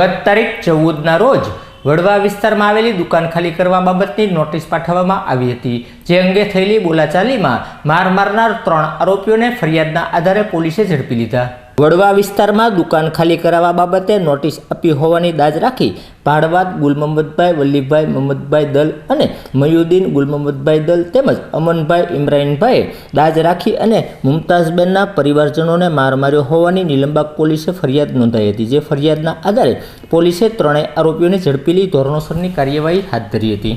ગત તારીખ ચૌદના રોજ વડવા વિસ્તારમાં આવેલી દુકાન ખાલી કરવા બાબતની નોટિસ પાઠવવામાં આવી હતી. જે અંગે થયેલી બોલાચાલીમાં માર મારનાર ત્રણ આરોપીઓને ફરિયાદના આધારે પોલીસે ઝડપી લીધા. વડવા વિસ્તારમાં દુકાન ખાલી કરાવવા બાબતે નોટિસ આપી હોવાની દાજ રાખી ભાડવાદ ગુલમમદભાઈ વલ્લીભાઈ મહમદભાઈ દલ અને મયુદ્દીન ગુલમમદભાઈ દલ તેમજ અમનભાઈ ઇમરાનભાઈએ દાજ રાખી અને મુમતાઝબેનના પરિવારજનોને માર માર્યો હોવાની નીલમબાગ પોલીસે ફરિયાદ નોંધાઈ હતી, જે ફરિયાદના આધારે પોલીસે ત્રણેય આરોપીઓને ઝડપી લઈ ધોરણોસરની કાર્યવાહી હાથ ધરી હતી.